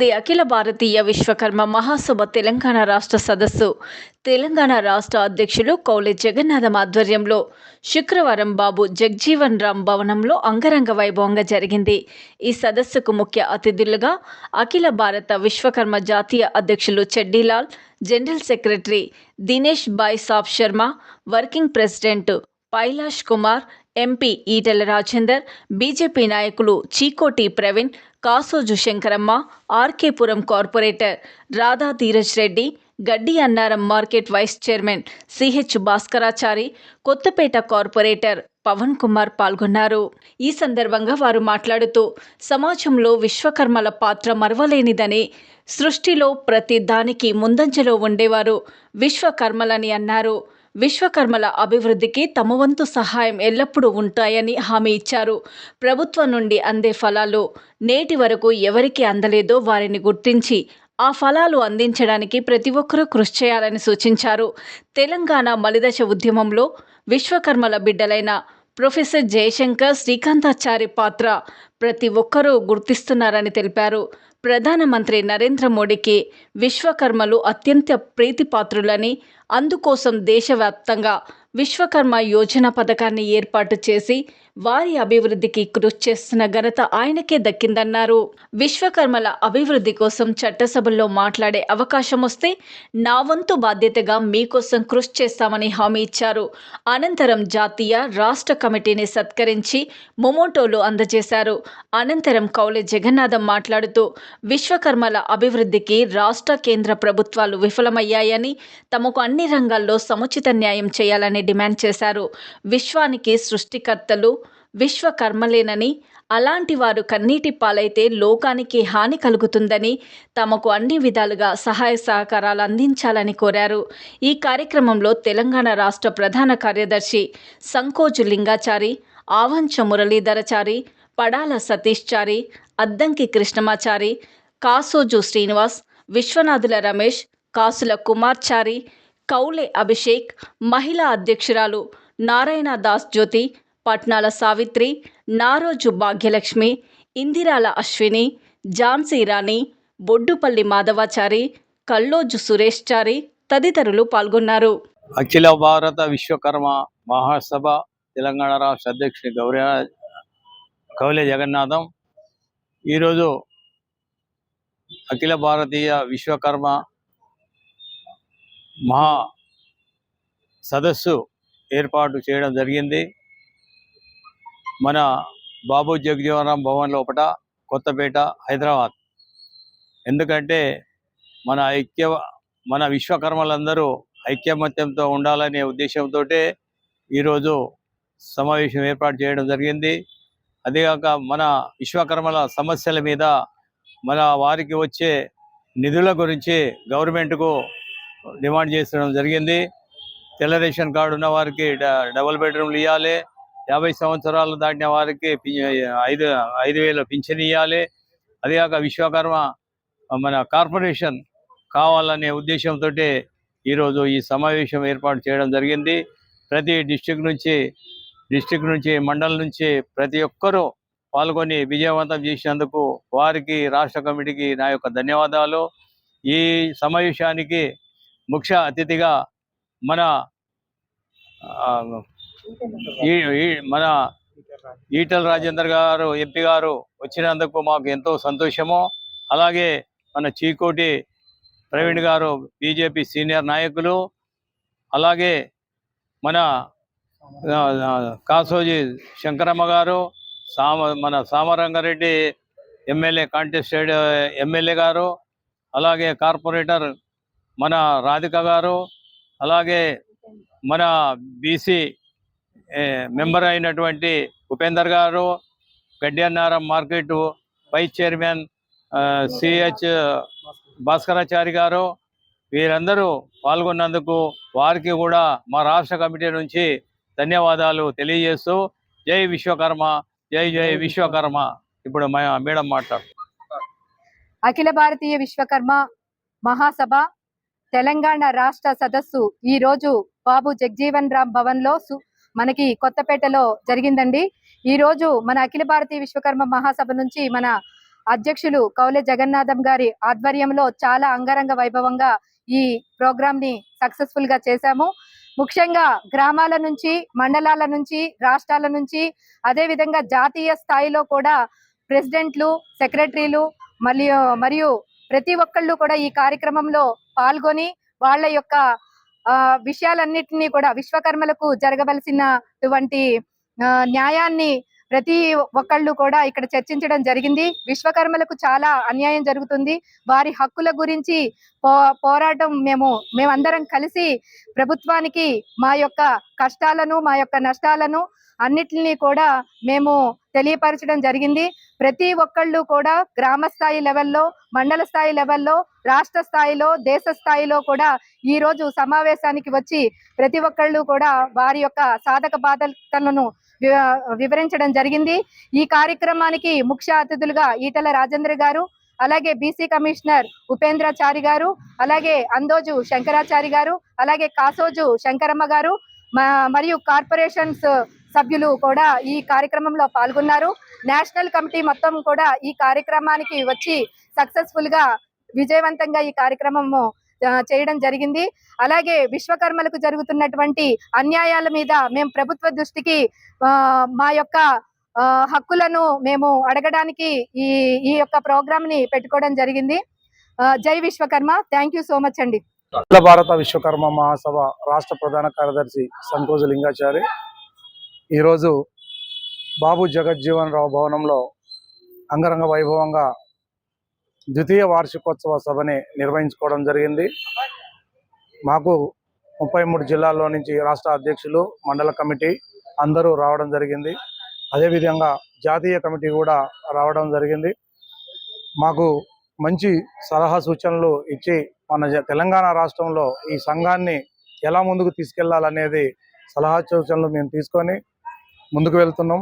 The Akhila Bharatiya Vishwakarma Mahasabha Telangana రాష్ట్ర సదస్సు. తెలంగాణ రాష్ట్ర అధ్యక్షులు కౌలి జగన్నాథం ఆధ్వర్యంలో శుక్రవారం బాబు జగ్జీవన్ రామ్ భవనంలో అంగరంగ వైభవంగా జరిగింది. ఈ సదస్సుకు ముఖ్య అతిథులుగా అఖిల భారత విశ్వకర్మ జాతీయ అధ్యక్షులు Cheddilal general secretary Dinesh Bhai Sahab Sharma working president Pailash Kumar MP Etela Rajender BJP నాయకులు Chikoti Praveen Kasoju Shankaramma RK Puram corporator Radha Dheeraj Reddy Gaddi Annaram market vice chairman CH Bhaskarachari Kothapet corporator Pavan Kumar పాల్గొన్నారు. ఈ సందర్భంగా వారు మాట్లాడుతూ సమాజంలో విశ్వకర్మల పాత్ర మరవలేనిదని సృష్టిలో ప్రతి దానికి ముందంజలో ఉండేవారు విశ్వకర్మలని అన్నారు. విశ్వకర్మల అభివృద్ధికి తమ వంతు సహాయం ఎల్లప్పుడూ ఉంటాయని హామీ ఇచ్చారు. ప్రభుత్వం నుండి అందే ఫలాలు నేటి వరకు ఎవరికి అందలేదో వారిని గుర్తించి ఆ ఫలాలు అందించడానికి ప్రతి ఒక్కరూ కృషి చేయాలని సూచించారు. తెలంగాణ మలిదశ ఉద్యమంలో విశ్వకర్మల బిడ్డలైన ప్రొఫెసర్ జయశంకర్ శ్రీకాంతాచారి పాత్ర ప్రతి ఒక్కరూ గుర్తిస్తున్నారని తెలిపారు. ప్రధానమంత్రి నరేంద్ర మోడీకి విశ్వకర్మలు అత్యంత ప్రీతిపాత్రులని అందుకోసం దేశవ్యాప్తంగా విశ్వకర్మ యోజన పథకాన్ని ఏర్పాటు చేసి వారి అభివృద్ధికి కృషి చేస్తున్న ఘనత ఆయనకే దక్కిందన్నారు. విశ్వకర్మల అభివృద్ధి కోసం చట్టసభల్లో మాట్లాడే అవకాశం వస్తే నా వంతు బాధ్యతగా మీకోసం కృషి చేస్తామని హామీ ఇచ్చారు. అనంతరం జాతీయ రాష్ట్ర కమిటీని సత్కరించి మొమోటోలు అందజేశారు. అనంతరం కౌలె జగన్నాథం మాట్లాడుతూ విశ్వకర్మల అభివృద్ధికి రాష్ట్ర కేంద్ర ప్రభుత్వాలు విఫలమయ్యాయని తమకు అన్ని రంగాల్లో సముచిత న్యాయం చేయాలని డిమాండ్ చేశారు. విశ్వానికి సృష్టికర్తలు విశ్వకర్మలేనని అలాంటి వారు కన్నీటి పాలైతే లోకానికి హాని కలుగుతుందని తమకు అన్ని విధాలుగా సహాయ సహకారాలు అందించాలని కోరారు. ఈ కార్యక్రమంలో తెలంగాణ రాష్ట్ర ప్రధాన కార్యదర్శి సంకోజు లింగాచారి ఆవంచ మురళీధరచారి పడాల సతీష్ చారి అద్దంకి కృష్ణమాచారి కాసోజు శ్రీనివాస్ విశ్వనాథుల రమేష్ కాసుల కుమార్చారి కౌలే అభిషేక్ మహిళా అధ్యక్షురాలు నారాయణ దాస్ జ్యోతి పట్నాల సావిత్రి నారోజు భాగ్యలక్ష్మి ఇందిరాల అశ్విని ఝాన్సీ రాణి బొడ్డుపల్లి మాధవాచారి కల్లోజు సురేష్ చారి తదితరులు పాల్గొన్నారు. అఖిల భారత విశ్వకర్మ మహాసభ తెలంగాణ రాష్ట్ర అధ్యక్షుడు గౌరీ కౌలే జగన్నాథం. ఈరోజు అఖిల భారతీయ విశ్వకర్మ మహా సదస్సు ఏర్పాటు చేయడం జరిగింది. మన బాబు జగజీవనరాం భవన్ లోపల కొత్తపేట హైదరాబాద్. ఎందుకంటే మన ఐక్య మన విశ్వకర్మలందరూ ఐక్యమత్యంతో ఉండాలనే ఉద్దేశంతో ఈరోజు సమావేశం ఏర్పాటు చేయడం జరిగింది. అదేగాక మన విశ్వకర్మల సమస్యల మీద మన వారికి వచ్చే నిధుల గురించి గవర్నమెంట్కు డిమాండ్ చేసడం జరిగింది. తెల్ల రేషన్ కార్డు ఉన్న వారికి డ- డబుల్ బెడ్రూమ్లు ఇవ్వాలి యాభై సంవత్సరాలు దాటిన వారికి ఐదు ఐదు వేల పింఛన్ ఇవ్వాలి అదేగాక విశ్వకర్మ మన కార్పొరేషన్ కావాలనే ఉద్దేశంతో ఈరోజు ఈ సమావేశం ఏర్పాటు చేయడం జరిగింది. ప్రతి డిస్టిక్ నుంచి డిస్టిక్ నుంచి మండలం నుంచి ప్రతి ఒక్కరూ పాల్గొని విజయవంతం చేసినందుకు వారికి రాష్ట్ర కమిటీకి నా యొక్క ధన్యవాదాలు. ఈ సమావేశానికి ముఖ్య అతిథిగా మన ఈ మన ఈటల రాజేందర్ గారు ఎంపీ గారు వచ్చినందుకు మాకు ఎంతో సంతోషము. అలాగే మన చీకోటి ప్రవీణ్ గారు బీజేపీ సీనియర్ నాయకులు. అలాగే మన కాసోజి కాసోజీ శంకరమ్మ గారు సామ మన సామరంగారెడ్డి ఎమ్మెల్యే కాంటెస్టెడ్ ఎమ్మెల్యే గారు. అలాగే కార్పొరేటర్ మన రాధిక గారు అలాగే మన బీసీ మెంబర్ అయినటువంటి ఉపేందర్ గారు Gaddiannaram market vice chairman CH Bhaskarachari గారు వీరందరూ పాల్గొన్నందుకు వారికి కూడా మా రాష్ట్ర కమిటీ నుంచి ధన్యవాదాలు తెలియజేస్తూ జై విశ్వకర్మ జై జై విశ్వకర్మ. ఇప్పుడు మా- మేడం మాట్లాడు. అఖిల భారతీయ విశ్వకర్మ మహాసభ తెలంగాణ రాష్ట్ర సదస్సు ఈ రోజు బాబు జగ్జీవన్ రామ్ భవన్లో మనకి కొత్తపేటలో జరిగిందండి. ఈ రోజు మన అఖిల భారతీయ విశ్వకర్మ మహాసభ నుంచి మన అధ్యక్షులు కౌలె జగన్నాథం గారి ఆధ్వర్యంలో చాలా అంగరంగ వైభవంగా ఈ ప్రోగ్రామ్ని సక్సెస్ఫుల్గా చేశాము. ముఖ్యంగా గ్రామాల నుంచి మండలాల నుంచి రాష్ట్రాల నుంచి అదే విధంగా జాతీయ స్థాయిలో కూడా ప్రెసిడెంట్లు సెక్రటరీలు మరియు మరియు ప్రతి ఒక్కళ్ళు కూడా ఈ కార్యక్రమంలో పాల్గొని వాళ్ళ యొక్క ఆ, విషయాలన్నిటినీ కూడా విశ్వకర్మలకు జరగవలసినటువంటి ఆ, న్యాయాన్ని ప్రతి ఒక్కళ్ళు కూడా ఇక్కడ చర్చించడం జరిగింది. విశ్వకర్మలకు చాలా అన్యాయం జరుగుతుంది. వారి హక్కుల గురించి పో పోరాటం మేము మేమందరం కలిసి ప్రభుత్వానికి మా యొక్క కష్టాలను మా యొక్క నష్టాలను అన్నిటిని కూడా మేము తెలియపరచడం జరిగింది. ప్రతి ఒక్కళ్ళు కూడా గ్రామ స్థాయి లెవెల్లో మండల స్థాయి లెవెల్లో రాష్ట్ర స్థాయిలో దేశ స్థాయిలో కూడా ఈ రోజు సమావేశానికి వచ్చి ప్రతి ఒక్కళ్ళు కూడా వారి యొక్క సాధక బాధలను వి- వివరించడం జరిగింది. ఈ కార్యక్రమానికి ముఖ్య అతిథులుగా ఈటల రాజేంద్ర గారు అలాగే బీసీ కమిషనర్ ఉపేంద్రాచారి గారు అలాగే అందోజు శంకరాచారి గారు అలాగే కాసోజు శంకరమ్మ గారు మ- మరియు కార్పొరేషన్స్ సభ్యులు కూడా ఈ కార్యక్రమంలో పాల్గొన్నారు. నేషనల్ కమిటీ మొత్తం కూడా ఈ కార్యక్రమానికి వచ్చి సక్సెస్ఫుల్గా విజయవంతంగా ఈ కార్యక్రమము చేయడం జరిగింది. అలాగే విశ్వకర్మలకు జరుగుతున్నటువంటి అన్యాయాల మీద మేము ప్రభుత్వ దృష్టికి మా యొక్క ఆ, హక్కులను మేము అడగడానికి ఈ ఈ యొక్క ప్రోగ్రామ్ని పెట్టుకోవడం జరిగింది. జై Vishwakarma. Thank you so much అండి. అఖిల భారత విశ్వకర్మ మహాసభ రాష్ట్ర ప్రధాన కార్యదర్శి సంకోజ లింగాచారి ఈరోజు బాబు జగజ్జీవన్ రావు భవనంలో అంగరంగ వైభవంగా ద్వితీయ వార్షికోత్సవ సభని నిర్వహించుకోవడం జరిగింది. మాకు ముప్పై మూడు జిల్లాల్లో నుంచి రాష్ట్ర అధ్యక్షులు మండల కమిటీ అందరూ రావడం జరిగింది. అదేవిధంగా జాతీయ కమిటీ కూడా రావడం జరిగింది. మాకు మంచి సలహా సూచనలు ఇచ్చి మన తెలంగాణ రాష్ట్రంలో ఈ సంఘాన్ని ఎలా ముందుకు తీసుకెళ్ళాలనేది సలహా సూచనలు మేము తీసుకొని ముందుకు వెళ్తున్నాం.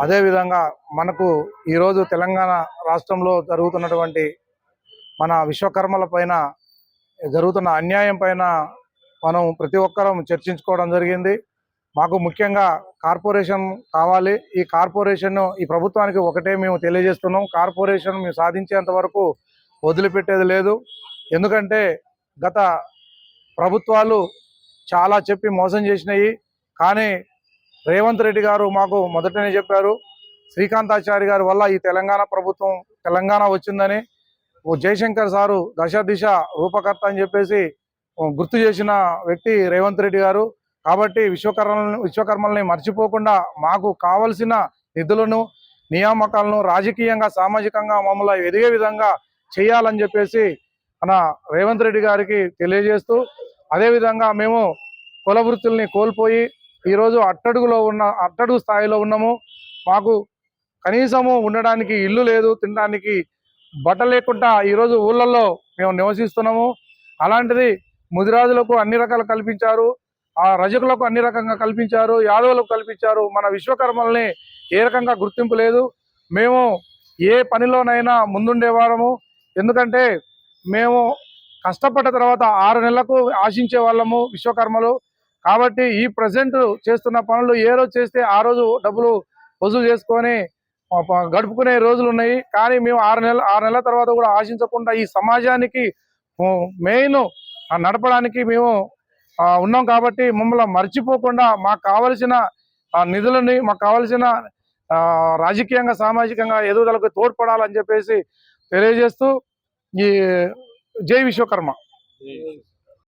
అదేవిధంగా మనకు ఈరోజు తెలంగాణ రాష్ట్రంలో జరుగుతున్నటువంటి మన విశ్వకర్మల పైన జరుగుతున్న అన్యాయం పైన మనం ప్రతి ఒక్కరం చర్చించుకోవడం జరిగింది. మాకు ముఖ్యంగా కార్పొరేషన్ కావాలి. ఈ కార్పొరేషన్ ఈ ప్రభుత్వానికి ఒకటే మేము తెలియజేస్తున్నాం. కార్పొరేషన్ మేము సాధించేంత వరకు వదిలిపెట్టేది లేదు. ఎందుకంటే గత ప్రభుత్వాలు చాలా చెప్పి మోసం చేసినాయి. కానీ రేవంత్ రెడ్డి గారు మాకు మొదటనే చెప్పారు. శ్రీకాంతాచారి గారి వల్ల ఈ తెలంగాణ ప్రభుత్వం తెలంగాణ వచ్చిందని ఓ జయశంకర్ సారు దశ దిశ రూపకర్త అని చెప్పేసి గుర్తు చేసిన వ్యక్తి రేవంత్ రెడ్డి గారు. కాబట్టి విశ్వకర్మ విశ్వకర్మల్ని మర్చిపోకుండా మాకు కావలసిన నిధులను నియామకాలను రాజకీయంగా సామాజికంగా మమ్మల్ని ఎదిగే విధంగా చేయాలని చెప్పేసి మన రేవంత్ రెడ్డి గారికి తెలియజేస్తూ అదేవిధంగా మేము కుల వృత్తుల్ని కోల్పోయి ఈరోజు అట్టడుగులో ఉన్న అట్టడుగు స్థాయిలో ఉన్నాము. మాకు కనీసము ఉండడానికి ఇల్లు లేదు తినడానికి బట్ట లేకుండా ఈరోజు ఊళ్ళల్లో మేము నివసిస్తున్నాము. అలాంటిది ముదిరాజులకు అన్ని రకాలు కల్పించారు. ఆ రజకులకు అన్ని రకంగా కల్పించారు. యాదవులకు కల్పించారు. మన విశ్వకర్మల్ని ఏ రకంగా గుర్తింపు లేదు. మేము ఏ పనిలోనైనా ముందుండేవారము ఎందుకంటే మేము కష్టపడ్డ తర్వాత ఆరు నెలలకు ఆశించే వాళ్ళము విశ్వకర్మలు. కాబట్టి ఈ ప్రజెంట్ చేస్తున్న పనులు ఏ రోజు చేస్తే ఆ రోజు డబ్బులు వసూలు చేసుకొని గడుపుకునే రోజులు ఉన్నాయి. కానీ మేము ఆరు నెలల ఆరు నెలల తర్వాత కూడా ఆశించకుండా ఈ సమాజానికి మెయిన్ నడపడానికి మేము ఉన్నాం కాబట్టి మమ్మల్ని మర్చిపోకుండా మాకు కావలసిన నిధులని మాకు కావలసిన రాజకీయంగా సామాజికంగా ఎదుగుదలకు తోడ్పడాలని చెప్పేసి తెలియజేస్తూ ఈ జై విశ్వకర్మ.